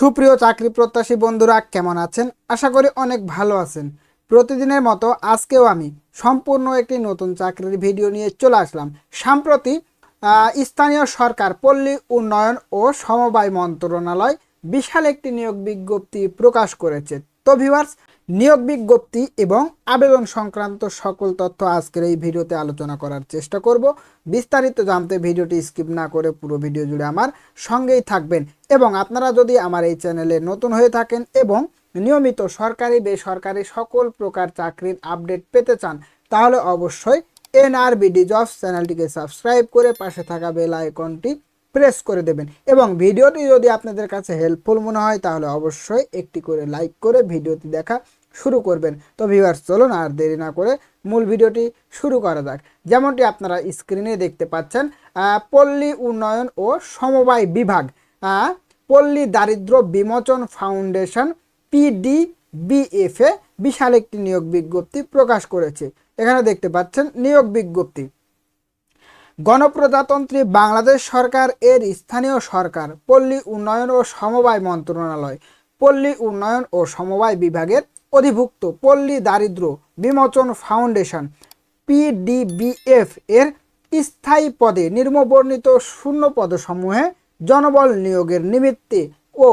সুপ্রিয় চাকরি প্রত্যাশী বন্ধুরা, কেমন আছেন? আশা করি অনেক ভালো আছেন। প্রতিদিনের মতো আজকেও আমি সম্পূর্ণ একটি নতুন চাকরির ভিডিও নিয়ে চলে আসলাম। সাম্প্রতি স্থানীয় সরকার, পল্লী উন্নয়ন ও সমবায় মন্ত্রণালয় বিশাল একটি নিয়োগ বিজ্ঞপ্তি প্রকাশ করেছে। তো ভিউয়ার্স নিয়োগ বিজ্ঞপ্তি এবং আবেদন সংক্রান্ত সকল তথ্য আজকের এই ভিডিওতে আলোচনা করার চেষ্টা করব। বিস্তারিত জানতে ভিডিওটি স্কিপ না করে পুরো ভিডিও জুড়ে আমার সঙ্গেই থাকবেন এবং আপনারা যদি আমার এই চ্যানেলে নতুন হয়ে থাকেন এবং নিয়মিত সরকারি, বেসরকারি সকল প্রকার চাকরির আপডেট পেতে চান, তাহলে অবশ্যই এনআরবিডি জবস চ্যানেলটিকে সাবস্ক্রাইব করে পাশে থাকা বেল আইকনটি প্রেস করে দেবেন এবং ভিডিওটি যদি আপনাদের কাছে হেল্পফুল মনে হয়, তাহলে অবশ্যই একটি করে লাইক করে ভিডিওটি দেখা শুরু করবেন। তো ভিউয়ার্স চলুন আর দেরি না করে মূল ভিডিওটি শুরু করা যাক। যেমনটি আপনারা স্ক্রিনে দেখতে পাচ্ছেন পল্লী উন্নয়ন ও সমবায় বিভাগ পল্লী দারিদ্র বিমোচন ফাউন্ডেশন পিডিবিএফে বিশাল একটি নিয়োগ বিজ্ঞপ্তি প্রকাশ করেছে। এখানে দেখতে পাচ্ছেন নিয়োগ বিজ্ঞপ্তি। গণপ্রজাতন্ত্রী বাংলাদেশ সরকার এর স্থানীয় সরকার, পল্লী উন্নয়ন ও সমবায় মন্ত্রণালয়। পল্লী উন্নয়ন ও সমবায় বিভাগের অধিভুক্ত পল্লী দারিদ্র বিমোচন ফাউন্ডেশন পিডিবিএফ এর স্থায়ী পদে নির্মবর্ণিত শূন্য পদসমূহে জনবল নিয়োগের নিমিত্তে ও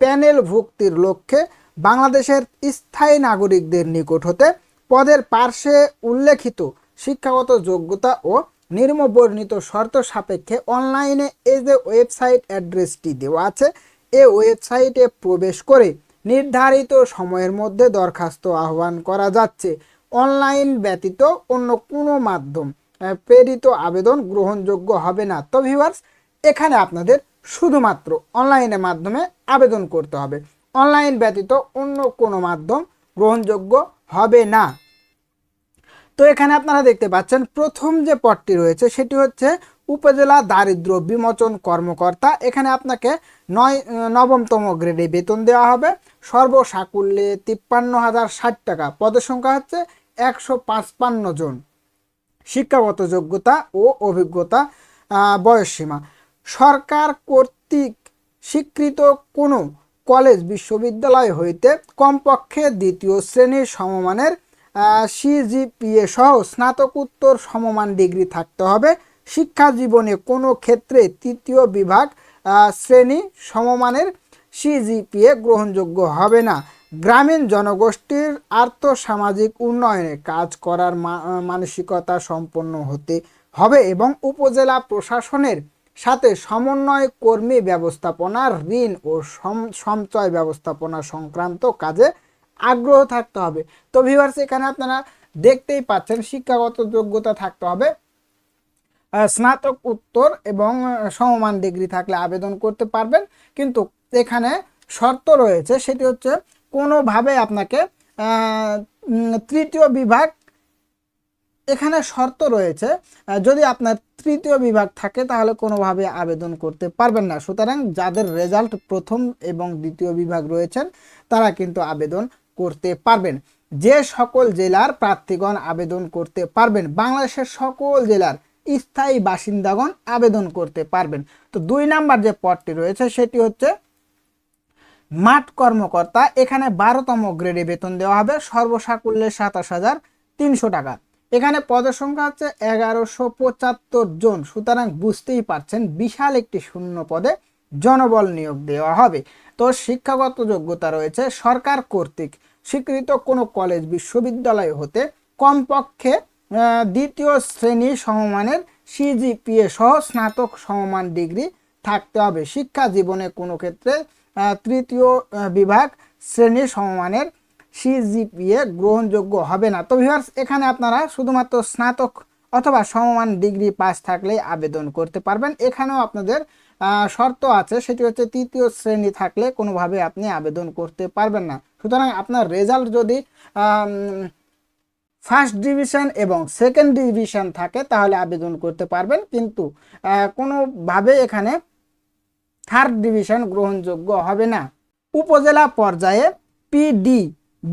প্যানেল ভুক্তির লক্ষ্যে বাংলাদেশের স্থায়ী নাগরিকদের নিকট হতে পদের পার্শ্বে উল্লেখিত শিক্ষাগত যোগ্যতা ও নির্মবর্ণিত শর্ত সাপেক্ষে অনলাইনে এই যে ওয়েবসাইট অ্যাড্রেসটি দেওয়া আছে, এ ওয়েবসাইটে প্রবেশ করে নির্ধারিত সময়ের মধ্যে দরখাস্ত আহ্বান করা যাচ্ছে। অনলাইন ব্যতীত অন্য কোনো মাধ্যম প্রেরিত আবেদন গ্রহণযোগ্য হবে না। তো ভিউয়ার্স এখানে আপনাদের শুধুমাত্র অনলাইনের মাধ্যমে আবেদন করতে হবে। অনলাইন ব্যতীত অন্য কোনো মাধ্যম গ্রহণযোগ্য হবে না। তো এখানে আপনারা দেখতে পাচ্ছেন, প্রথম যে পদটি রয়েছে, সেটি হচ্ছে উপজেলা দারিদ্র বিমোচন কর্মকর্তা। এখানে আপনাকে নয়, নবমতম গ্রেডে বেতন দেওয়া হবে। সর্বসাকুল্যে তিপ্পান্ন হাজার ষাট টাকা। পদের সংখ্যা হচ্ছে একশো পাঁচপান্ন জন। শিক্ষাগত যোগ্যতা ও অভিজ্ঞতা বয়সসীমা সরকার কর্তৃক স্বীকৃত কোনো কলেজ, বিশ্ববিদ্যালয় হইতে কমপক্ষে দ্বিতীয় শ্রেণির সমমানের সিজিপিএ সহ স্নাতকোত্তর সমমান ডিগ্রি থাকতে হবে। শিক্ষা জীবনে কোনো ক্ষেত্রে তৃতীয় বিভাগ শ্রেণি সমমানের সিজিপিএ গ্রহণযোগ্য হবে না। গ্রামীণ জনগোষ্ঠীর আর্থসামাজিক উন্নয়নে কাজ করার মানসিকতা সম্পন্ন হতে হবে এবং উপজেলা প্রশাসনের সাথে সমন্বয় কর্মী ব্যবস্থাপনার ঋণ ও সঞ্চয় ব্যবস্থাপনা সংক্রান্ত কাজে আগ্রহ থাকতে হবে। তো ভিউয়ার্স এখানে আপনারা দেখতেই পাচ্ছেন শিক্ষাগত যোগ্যতা থাকতে হবে। স্নাতক উত্তর এবং সমমান ডিগ্রি থাকলে আবেদন করতে পারবেন। কিন্তু এখানে শর্ত রয়েছে, সেটি হচ্ছে কোনোভাবে আপনাকে তৃতীয় বিভাগ এখানে শর্ত রয়েছে যদি আপনার তৃতীয় বিভাগ থাকে তাহলে কোনোভাবে আবেদন করতে পারবেন না। সুতরাং যাদের রেজাল্ট প্রথম এবং দ্বিতীয় বিভাগ রয়েছেন, তারা কিন্তু আবেদন করতে পারবেন। যে সকল জেলার প্রার্থীগণ আবেদন করতে পারবেন, বাংলাদেশের সকল জেলার স্থায়ী বাসিন্দাগণ আবেদন করতে পারবেন। তো দুই নাম্বার যে পদটি রয়েছে, সেটি হচ্ছে মাঠ কর্মকর্তা, এখানে বারোতম গ্রেডে বেতন দেওয়া হবে, সর্বসাকুল্যে সাতাশ হাজার তিনশো টাকা। এখানে পদের সংখ্যা হচ্ছে এগারোশো পঁচাত্তর জন, সুতরাং বুঝতেই পারছেন বিশাল একটি শূন্য পদে জনবল নিয়োগ দেওয়া হবে। তো শিক্ষাগত যোগ্যতা রয়েছে, সরকার কর্তৃক স্বীকৃত কোনো কলেজ, বিশ্ববিদ্যালয় হতে কমপক্ষে দ্বিতীয় শ্রেণি সমমানের সিজিপিএ সহ স্নাতক সমমান ডিগ্রি থাকতে হবে। শিক্ষা জীবনে কোনো ক্ষেত্রে তৃতীয় বিভাগ শ্রেণি সমমানের সিজিপিএ গ্রহণযোগ্য হবে না। তো ভিউয়ার্স এখানে আপনারা শুধুমাত্র স্নাতক অথবা সমমান ডিগ্রি পাস থাকলেই আবেদন করতে পারবেন। এখানেও আপনাদের শর্ত আছে, সেটি হচ্ছে তৃতীয় শ্রেণি থাকলে কোনোভাবে আপনি আবেদন করতে পারবেন না। সুতরাং আপনার রেজাল্ট যদি ফার্স্ট ডিভিশন এবং সেকেন্ড ডিভিশন থাকে, তাহলে আবেদন করতে পারবেন। কিন্তু কোনোভাবে এখানে থার্ড ডিভিশন গ্রহণযোগ্য হবে না। উপজেলা পর্যায়ে পিডি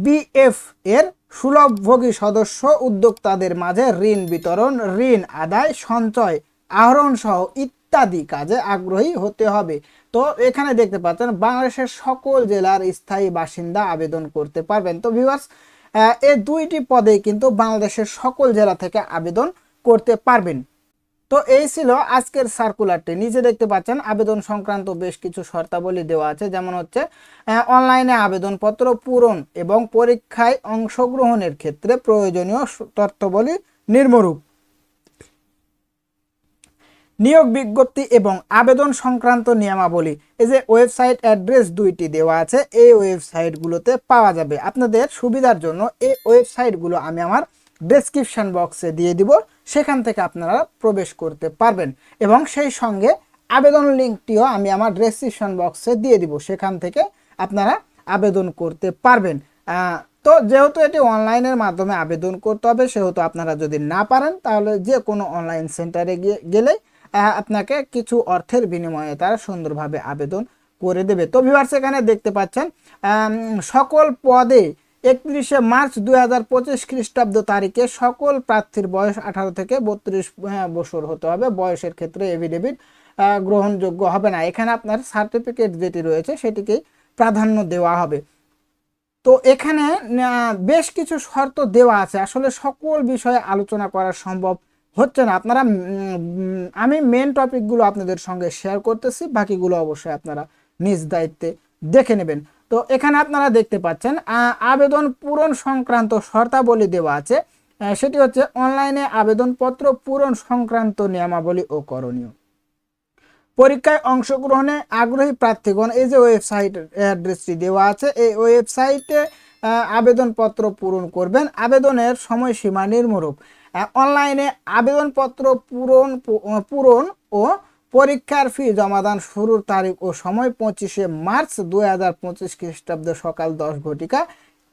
বিএফ এর সুলভভোগী সদস্য উদ্যোক্তাদের মাঝে ঋণ বিতরণ, ঋণ আদায়, সঞ্চয়, আহরণ সহ ইত্যাদি কাজে আগ্রহী হতে হবে। তো এখানে দেখতে পাচ্ছেন, বাংলাদেশের সকল জেলার স্থায়ী বাসিন্দা আবেদন করতে পারবেন। তো ভিউয়ার্স এই দুইটি পদে কিন্তু বাংলাদেশের সকল জেলা থেকে আবেদন করতে পারবেন। তো এই ছিল আজকের সার্কুলারটি নিজে দেখতে পাচ্ছেন, আবেদন সংক্রান্ত বেশ কিছু শর্তাবলী দেওয়া আছে, যেমন হচ্ছে অনলাইনে আবেদনপত্র পূরণ এবং পরীক্ষায় অংশগ্রহণের ক্ষেত্রে প্রয়োজনীয় তথ্যবলী নির্মরূপ নিয়োগ বিজ্ঞপ্তি এবং আবেদন সংক্রান্ত নিয়মাবলী। এই যে ওয়েবসাইট অ্যাড্রেস দুইটি দেওয়া আছে, এই ওয়েবসাইটগুলোতে পাওয়া যাবে। আপনাদের সুবিধার জন্য এই ওয়েবসাইটগুলো আমি আমার ডেসক্রিপশন বক্সে দিয়ে দিব, সেখান থেকে আপনারা প্রবেশ করতে পারবেন। এবং সেই সঙ্গে আবেদন লিঙ্কটিও আমি আমার ডেসক্রিপশন বক্সে দিয়ে দিব, সেখান থেকে আপনারা আবেদন করতে পারবেন। তো যেহেতু এটি অনলাইনের মাধ্যমে আবেদন করতে হবে, সেহেতু আপনারা যদি না পারেন, তাহলে যে কোনো অনলাইন সেন্টারে গিয়ে গেলেই আপনাকে কিছু অর্থের বিনিময়ে তারা সুন্দরভাবে আবেদন করে দেবে। তো ভিউয়ার্স এখানে দেখতে পাচ্ছেন সকল পদে একত্রিশে মার্চ দুই হাজার পঁচিশ খ্রিস্টাব্দ তারিখে সকল প্রার্থীর বয়স আঠারো থেকে বত্রিশ বছর হতে হবে। বয়সের ক্ষেত্রে এভিডেভিট গ্রহণযোগ্য হবে না। এখানে আপনার সার্টিফিকেট যেটি রয়েছে সেটিকেই প্রাধান্য দেওয়া হবে। তো এখানে বেশ কিছু শর্ত দেওয়া আছে। আসলে সকল বিষয়ে আলোচনা করা সম্ভব হচ্ছে না, আপনারা আমি মেন টপিকগুলো আপনাদের সঙ্গে শেয়ার করতেছি, বাকিগুলো অবশ্যই আপনারা নিজ দায়িত্বে দেখে নেবেন। তো এখানে আপনারা দেখতে পাচ্ছেন আবেদন পূরণ সংক্রান্ত শর্তাবলী দেওয়া আছে সেটি হচ্ছে অনলাইনে আবেদনপত্র পূরণ সংক্রান্ত নিয়মাবলী ও করণীয়। পরীক্ষায় অংশগ্রহণে আগ্রহী প্রার্থীগণ, এই যে ওয়েবসাইট অ্যাড্রেসটি দেওয়া আছে, এই ওয়েবসাইটে আবেদনপত্র পূরণ করবেন। আবেদনের সময়সীমা নির্মরূপ। অনলাইনে আবেদনপত্র পূরণ পূরণ ও পরীক্ষার ফি জমাদান শুরুর তারিখ ও সময় পঁচিশে মার্চ দুই হাজার পঁচিশ খ্রিস্টাব্দ সকাল দশ ঘটিকা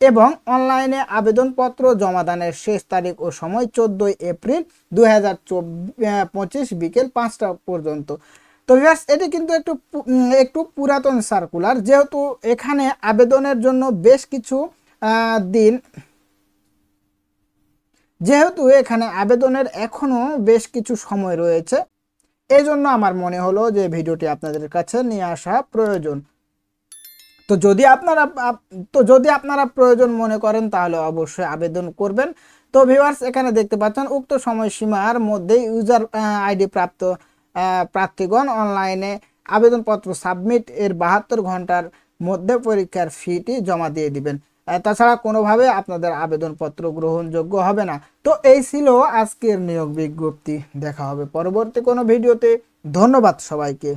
এবং অনলাইনে আবেদনপত্র জমাদানের শেষ তারিখ ও সময় চোদ্দোই এপ্রিল দুই হাজার পঁচিশ বিকেল পাঁচটা পর্যন্ত। তো ভিউয়ার্স এটি কিন্তু একটু একটু পুরাতন সার্কুলার যেহেতু এখানে আবেদনের জন্য বেশ কিছু দিন যেহেতু এখানে আবেদনের এখনও বেশ কিছু সময় রয়েছে এই জন্য আমার মনে হলো যে ভিডিওটি আপনাদের কাছে নিয়ে আসা প্রয়োজন। তো যদি আপনারা, আপ- তো যদি আপনারা প্রয়োজন মনে করেন, তাহলে অবশ্যই আবেদন করবেন। তো ভিউয়ার্স, এখানে দেখতে পাচ্ছেন উক্ত সময়সীমার মধ্যে ইউজার আইডি প্রাপ্ত প্রার্থীগণ অনলাইনে আবেদনপত্র সাবমিট এর বাহাত্তর ঘণ্টার মধ্যে পরীক্ষার ফিটি জমা দিয়ে দিবেন। তাছাড়া কোনোভাবে আপনাদের আবেদনপত্র গ্রহণযোগ্য হবে না। তো এই ছিল আজকের নিয়োগ বিজ্ঞপ্তি। দেখা হবে পরবর্তী কোনো ভিডিওতে। ধন্যবাদ সবাইকে।